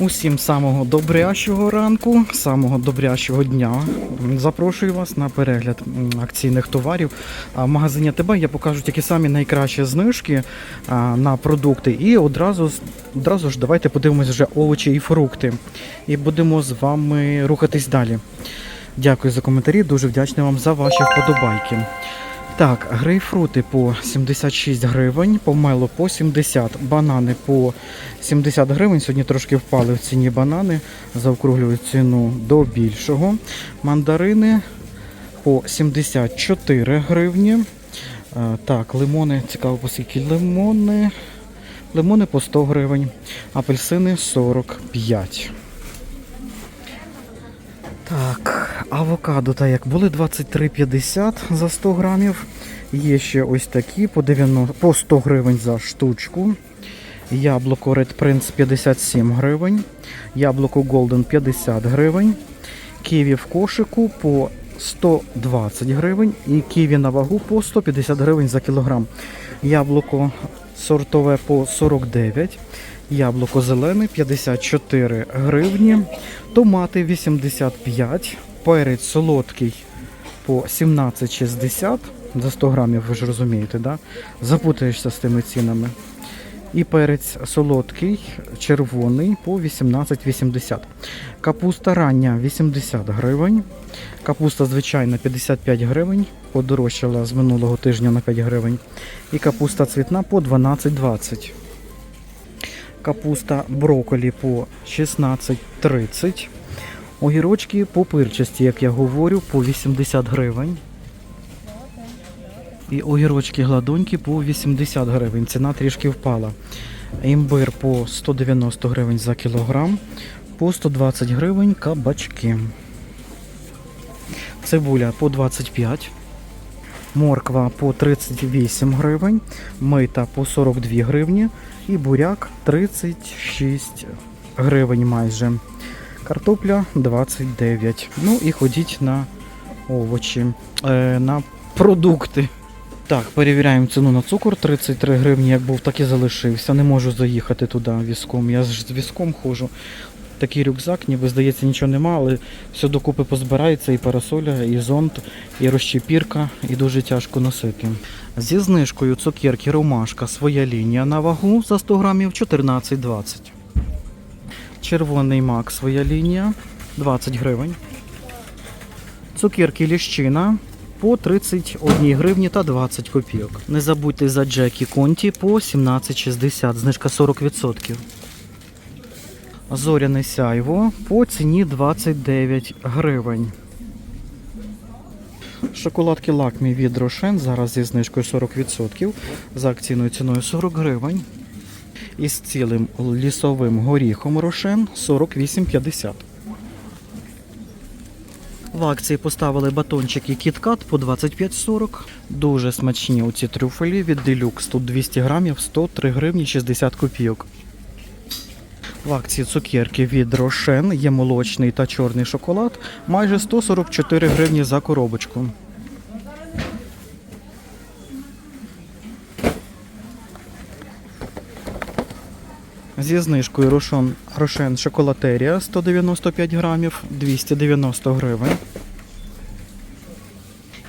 Усім самого добрящого ранку, самого добрящого дня. Запрошую вас на перегляд акційних товарів. В магазині АТБ я покажу тільки самі найкращі знижки на продукти. І одразу, одразу ж давайте подивимось вже овочі і фрукти. І будемо з вами рухатись далі. Дякую за коментарі, дуже вдячний вам за ваші вподобайки. Так, грейпфрути по 76 гривень, помело по 70, банани по 70 гривень. Сьогодні трошки впали в ціні банани, заокруглюють ціну до більшого. Мандарини по 74 гривні. Е, Так, лимони, цікаво, по скільки лимони. Лимони по 100 гривень, апельсини 45. Так, авокадо, так як були 23,50 за 100 грамів. Є ще ось такі по, 90, по 100 гривень за штучку. Яблуко Red Prince 57 гривень. Яблуко Golden 50 гривень. Ківі в кошику по 120 гривень. І ківі на вагу по 150 гривень за кілограм. Яблуко сортове по 49. Яблуко зелене 54 гривні. Томати 85. Перець солодкий по 17,60 за 100 грамів, ви ж розумієте, да? Запутаєшся з тими цінами. І перець солодкий, червоний по 18,80. Капуста рання 80 гривень. Капуста звичайна 55 гривень. Подорожчала з минулого тижня на 5 гривень. І капуста цвітна по 12,20. Капуста брокколі по 16,30. Огірочки по пирчасті, як я говорю, по 80 гривень. І огірочки гладонькі по 80 гривень. Ціна трішки впала. Імбир по 190 гривень за кілограм, по 120 гривень кабачки. Цибуля по 25. Морква по 38 гривень, мита по 42 гривні і буряк 36 гривень майже. Картопля 29. Ну і ходіть на овочі, е, на продукти. Так, перевіряємо ціну на цукор 33 гривні, як був, так і залишився. Не можу заїхати туди візком. Я ж з візком ходжу. Такий рюкзак, ніби здається, нічого нема, але все докупи позбирається, і парасоля, і зонт, і розчепірка, і дуже тяжко носити. Зі знижкою цукерки ромашка своя лінія на вагу за 100 грамів 14,20. Червоний мак своя лінія 20 гривень. Цукерки ліщина по 31 гривні та 20 копійок. Не забудьте за Джекі Конті по 17,60, знижка 40%. Зоряне сяйво по ціні 29 гривень. Шоколадки лакмі від Рошен зараз зі знижкою 40%, за акційною ціною 40 гривень. І з цілим лісовим горіхом Рошен 48,50. В акції поставили батончики KitKat по 25,40. Дуже смачні оці трюфелі від Deluxe. Тут 200 грамів 103 гривні 60 копійок. В акції цукерки від Рошен є молочний та чорний шоколад. Майже 144 гривні за коробочку. Зі знижкою Рошен, Рошен шоколатерія 195 грамів 290 гривень.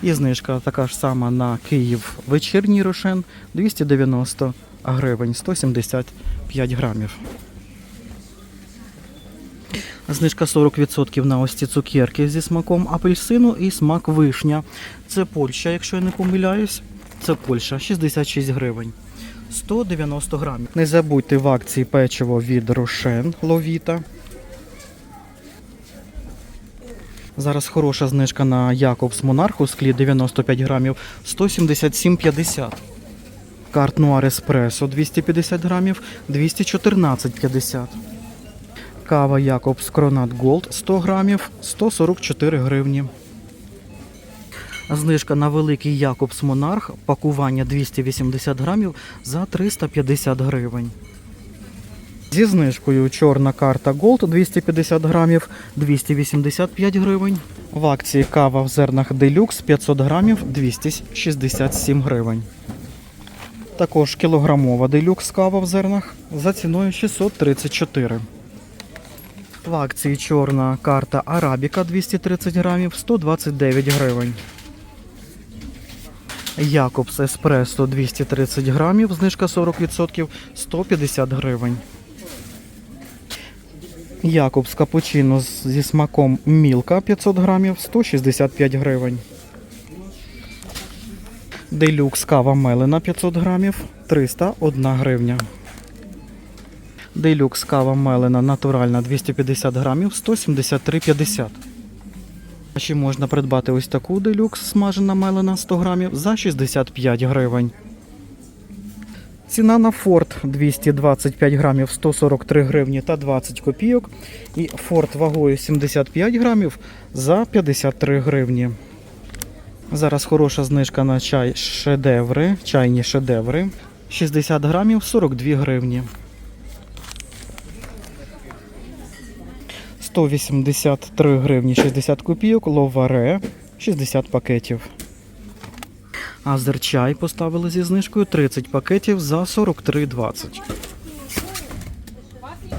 І знижка така ж сама на Київ вечірній Рошен 290 гривень 175 грамів. Знижка 40% на ось ці цукерки зі смаком апельсину і смак вишня. Це Польща, якщо я не помиляюсь. Це Польща, 66 гривень. 190 грамів. Не забудьте в акції печиво від Рошен Ловіта. Зараз хороша знижка на Якобс Монарх у склі 95 грамів 177,50. Карт Нуар Еспресо 250 грамів 214,50. Кава Якобс Кронат Голд 100 грамів 144 гривні. Знижка на великий Якобс Монарх, пакування 280 грамів за 350 гривень. Зі знижкою чорна карта Gold 250 грамів 285 гривень. В акції кава в зернах Deluxe 500 грамів 267 гривень. Також кілограмова Deluxe кава в зернах за ціною 634 В акції чорна карта Арабіка 230 грамів 129 гривень. Якобс Еспресо 230 грамів, знижка 40%, 150 гривень. Якобс Капучино зі смаком Мілка 500 грамів, 165 гривень. Делюкс кава Мелена 500 грамів, 301 гривня. Делюкс кава Мелена натуральна 250 грамів, 173,50. А ще можна придбати ось таку делюкс смажена мелена 100 грамів за 65 гривень. Ціна на Форт 225 грамів 143 гривні та 20 копійок. І Форт вагою 75 грамів за 53 гривні. Зараз хороша знижка на чай шедеври, чайні шедеври. 60 грамів 42 гривні. 183 гривні 60 копійок, ловаре 60 пакетів. Азерчай поставили зі знижкою 30 пакетів за 43,20.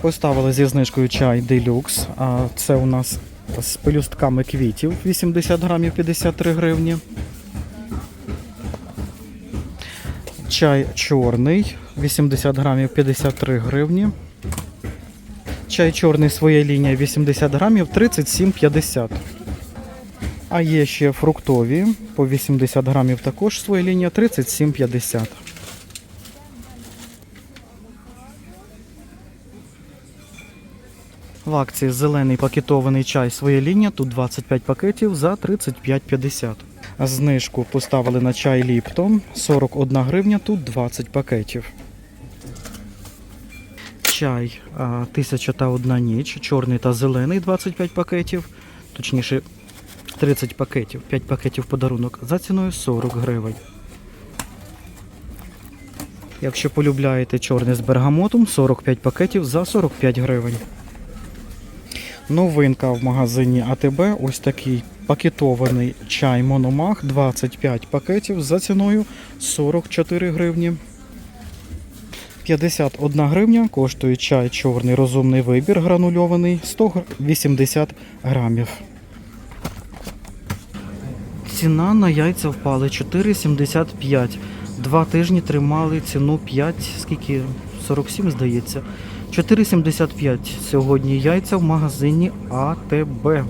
Поставили зі знижкою чай делюкс. Це у нас з пелюстками квітів 80 грамів 53 гривні. Чай чорний 80 грамів 53 гривні. Чай чорний своя лінія 80 грамів 37,50. А є ще фруктові по 80 грамів також своя лінія 37,50. В акції зелений пакетований чай своя лінія. Тут 25 пакетів за 35,50. Знижку поставили на чай Ліптон 41 гривня, тут 20 пакетів. Чай тисяча та одна ніч, чорний та зелений 25 пакетів, точніше 30 пакетів, 5 пакетів подарунок за ціною 40 гривень. Якщо полюбляєте чорний з бергамотом, 45 пакетів за 45 гривень. Новинка в магазині АТБ. Ось такий пакетований чай Мономах 25 пакетів за ціною 44 гривні. 51 гривня коштує чай чорний розумний вибір гранульований 180 грамів. Ціна на яйця впали 4,75. Два тижні тримали ціну 5, скільки? 47, здається. 4,75 сьогодні яйця в магазині АТБ.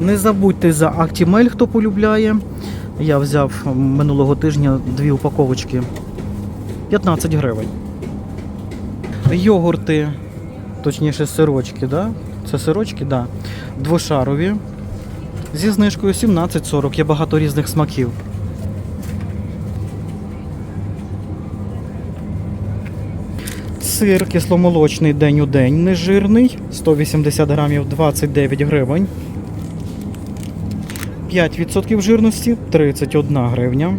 Не забудьте за Actimel, хто полюбляє. Я взяв минулого тижня дві упаковочки. 15 гривень. Йогурти, точніше сирочки, да? Це сирочки, да. Двошарові. Зі знижкою 17,40. Є багато різних смаків. Сир кисломолочний день у день, нежирний, 180 грамів 29 гривень. 5% жирності 31 гривня.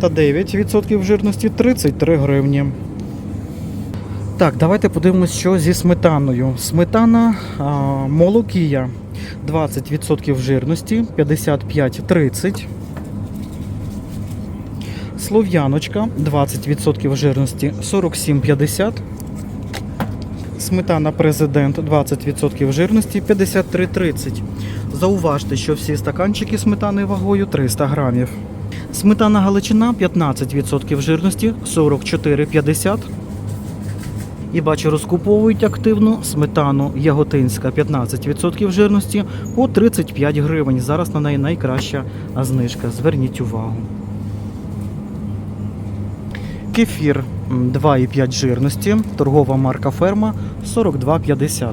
Та 9% жирності 33 гривні. Так, давайте подивимось, що зі сметаною. Сметана а, молокія 20% жирності 55-30. Слов'яночка 20% жирності 47,50. Сметана президент 20% жирності 53,30. Зауважте, що всі стаканчики сметани вагою 300 грамів. Сметана Галичина 15% жирності 44,50. І бачу, розкуповують активно сметану Яготинська 15% жирності по 35 гривень. Зараз на неї найкраща знижка. Зверніть увагу. Кефір м, 2,5 жирності, торгова марка ферма 42,50.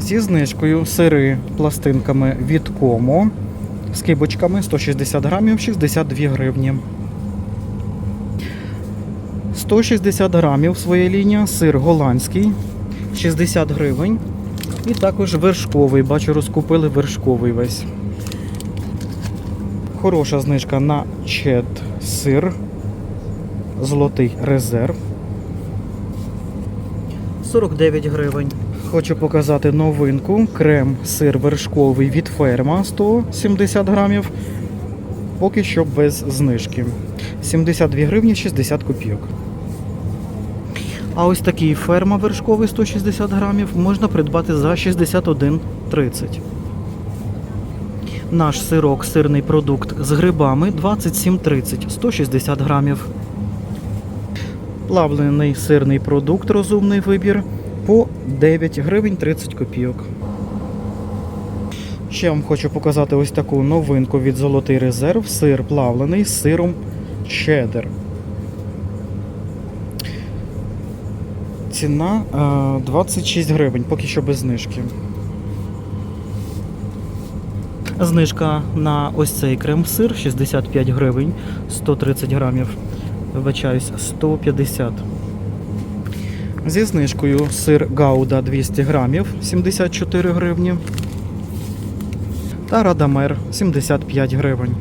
Зі знижкою сири пластинками від Комо з кибочками 160 грамів 62 гривні. 160 грамів своя лінія, сир голландський 60 гривень. І також вершковий. Бачу, розкупили вершковий весь. Хороша знижка на чед сир. Золотий резерв. 49 гривень. Хочу показати новинку. Крем сир вершковий від ферма 170 грамів. Поки що без знижки. 72 гривні 60 копійок. А ось такий ферма вершковий 160 грамів можна придбати за 61,30. Наш сирок, сирний продукт з грибами 27,30, 160 грамів. Плавлений сирний продукт, розумний вибір по 9 гривень 30 копійок. Ще вам хочу показати ось таку новинку від Золотий резерв. Сир плавлений з сиром чеддер. Ціна е, 26 гривень, поки що без знижки. Знижка на ось цей крем-сир 65 гривень, 130 грамів. Вибачаюсь, 150. Зі знижкою сир Гауда 200 грамів 74 гривні. Та Радамер 75 гривень.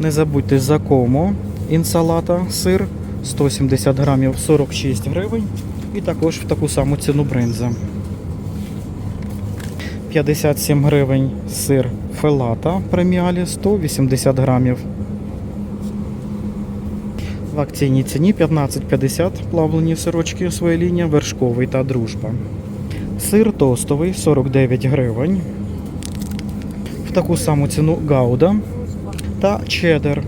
Не забудьте за комо інсалата сир 170 грамів 46 гривень. І також в таку саму ціну бринза. 57 гривень сир фелата преміалі 180 грамів. Акційній ціні 15,50 плавлені сирочки своя лінія, вершковий та дружба. Сир тостовий 49 гривень. В таку саму ціну гауда та чеддер.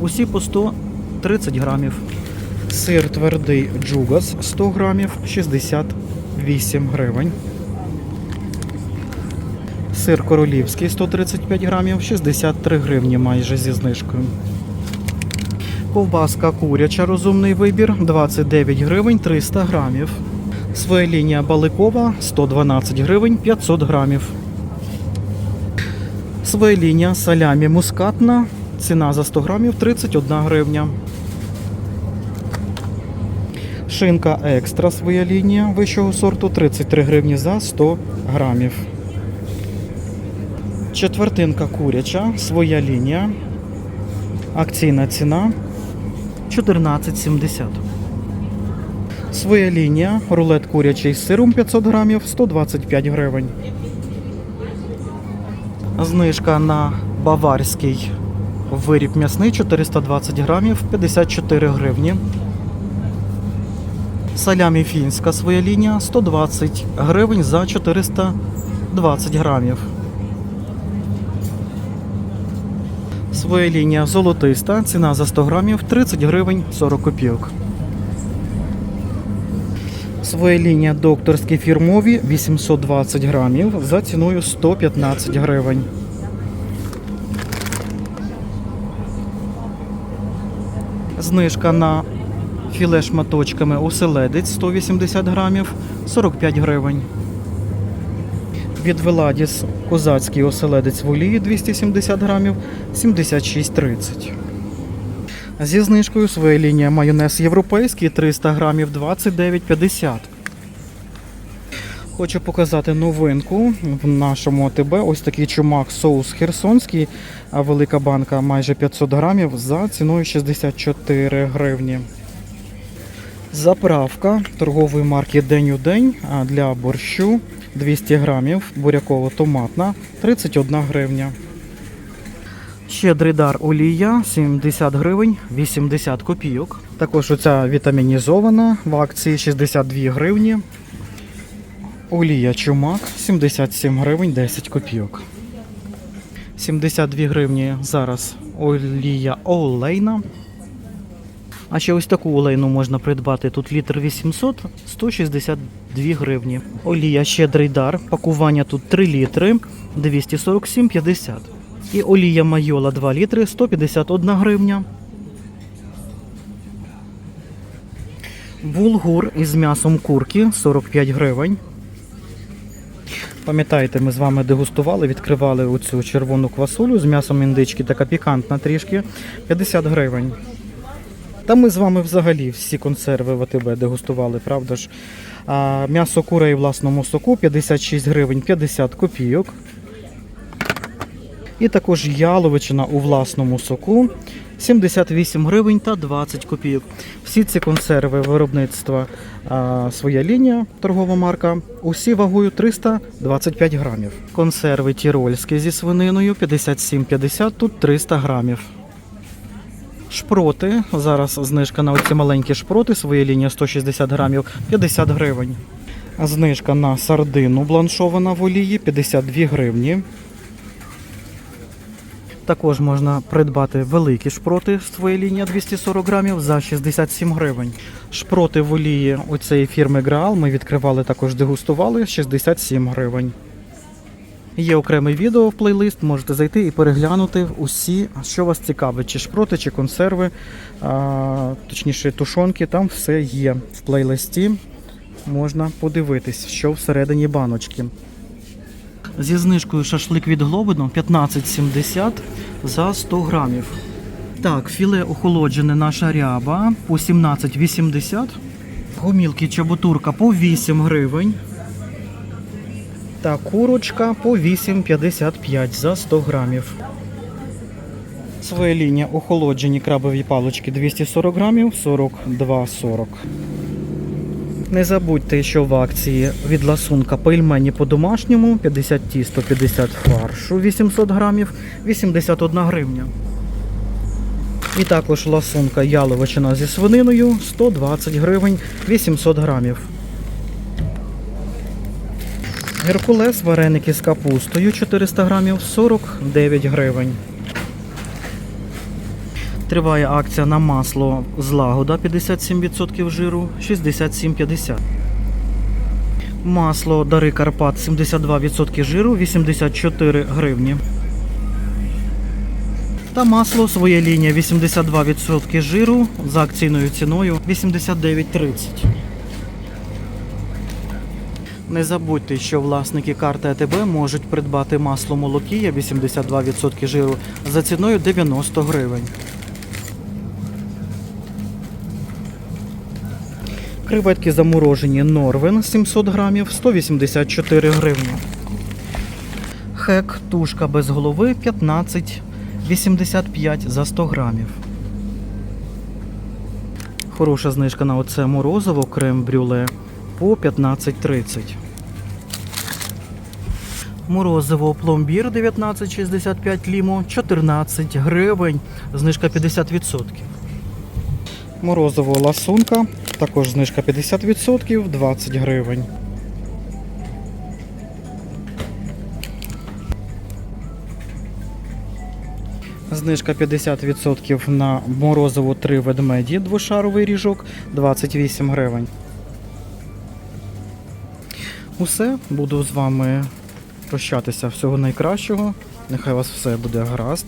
Усі по 130 грамів. Сир твердий джугас 100 грамів 68 гривень. Сир королівський 135 грамів 63 гривні майже зі знижкою. Ковбаска куряча розумний вибір 29 гривень 300 грамів. Своя лінія баликова 112 гривень 500 грамів. Своя лінія салямі мускатна. Ціна за 100 грамів 31 гривня. Шинка екстра своя лінія вищого сорту 33 гривні за 100 грамів. Четвертинка куряча, своя лінія. Акційна ціна 14,70. Своя лінія, рулет курячий з сиром 500 грамів 125 гривень. Знижка на баварський виріб м'ясний 420 грамів 54 гривні. Салямі фінська своя лінія 120 гривень за 420 грамів. Своя лінія золотиста, ціна за 100 грамів 30 гривень 40 копійок. Своя лінія докторські фірмові 820 грамів за ціною 115 гривень. Знижка на філе шматочками оселедець 180 грамів 45 гривень. Від Веладіс козацький оселедець в олії 270 грамів 76,30. Зі знижкою своя лінія майонез європейський 300 грамів 29,50. Хочу показати новинку в нашому АТБ. Ось такий чумак соус херсонський, велика банка майже 500 грамів за ціною 64 гривні. Заправка торгової марки День у день для борщу 200 грамів, буряково-томатна 31 гривня. Щедрий дар олія 70 гривень 80 копійок. Також оця вітамінізована в акції 62 гривні. Олія чумак 77 гривень 10 копійок. 72 гривні зараз олія олейна. А ще ось таку олейну можна придбати. Тут літр 800, 162 гривні. Олія щедрий дар. Пакування тут 3 літри, 247,50. І олія майола 2 літри, 151 гривня. Булгур із м'ясом курки 45 гривень. Пам'ятаєте, ми з вами дегустували, відкривали оцю червону квасолю з м'ясом індички, така пікантна трішки, 50 гривень. Та ми з вами взагалі всі консерви в АТБ дегустували, правда ж? М'ясо курей власному соку 56 гривень 50 копійок. І також яловичина у власному соку 78 гривень та 20 копійок. Всі ці консерви виробництва а, своя лінія, торгова марка, усі вагою 325 грамів. Консерви тірольські зі свининою 57,50, тут 300 грамів. Шпроти. Зараз знижка на оці маленькі шпроти, своє лінія 160 грамів 50 гривень. Знижка на сардину бланшована в олії 52 гривні. Також можна придбати великі шпроти з твоєї лінії 240 грамів за 67 гривень. Шпроти в олії оцієї фірми Граал ми відкривали також дегустували 67 гривень. Є окреме відео в плейлист, можете зайти і переглянути усі, що вас цікавить, чи шпроти, чи консерви, а, точніше тушонки, там все є в плейлисті. Можна подивитись, що всередині баночки. Зі знижкою шашлик від Глобино 15,70 за 100 грамів. Так, філе охолоджене наша ряба по 17,80. Гомілки чабутурка по 8 гривень. Та курочка по 8,55 за 100 грамів. Своя лінія охолоджені крабові палички 240 грамів 42,40. Не забудьте, що в акції від ласунка пельмені по-домашньому 50 тісто, 50 фаршу 800 грамів, 81 гривня. І також ласунка яловичина зі свининою 120 гривень 800 грамів. Геркулес вареники з капустою 400 грамів 49 гривень. Триває акція на масло злагода 57% жиру 67,50. Масло Дари Карпат 72% жиру 84 гривні. Та масло своє лінія 82% жиру за акційною ціною 89,30. Не забудьте, що власники карти АТБ можуть придбати масло молокія 82% жиру за ціною 90 гривень. Креветки заморожені Норвен 700 грамів 184 гривні. Хек тушка без голови 15,85 за 100 грамів. Хороша знижка на оце морозиво крем брюле по 15,30. Морозиво пломбір 19,65 лімо 14 гривень. Знижка 50%. Морозиво ласунка, також знижка 50%, 20 гривень. Знижка 50% на морозиво 3 ведмеді, двошаровий ріжок 28 гривень. Усе, буду з вами прощатися. Всього найкращого. Нехай у вас все буде гаразд.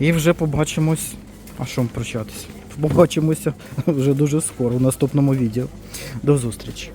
І вже побачимось. А що прощатися? Побачимося вже дуже скоро в наступному відео. До зустрічі!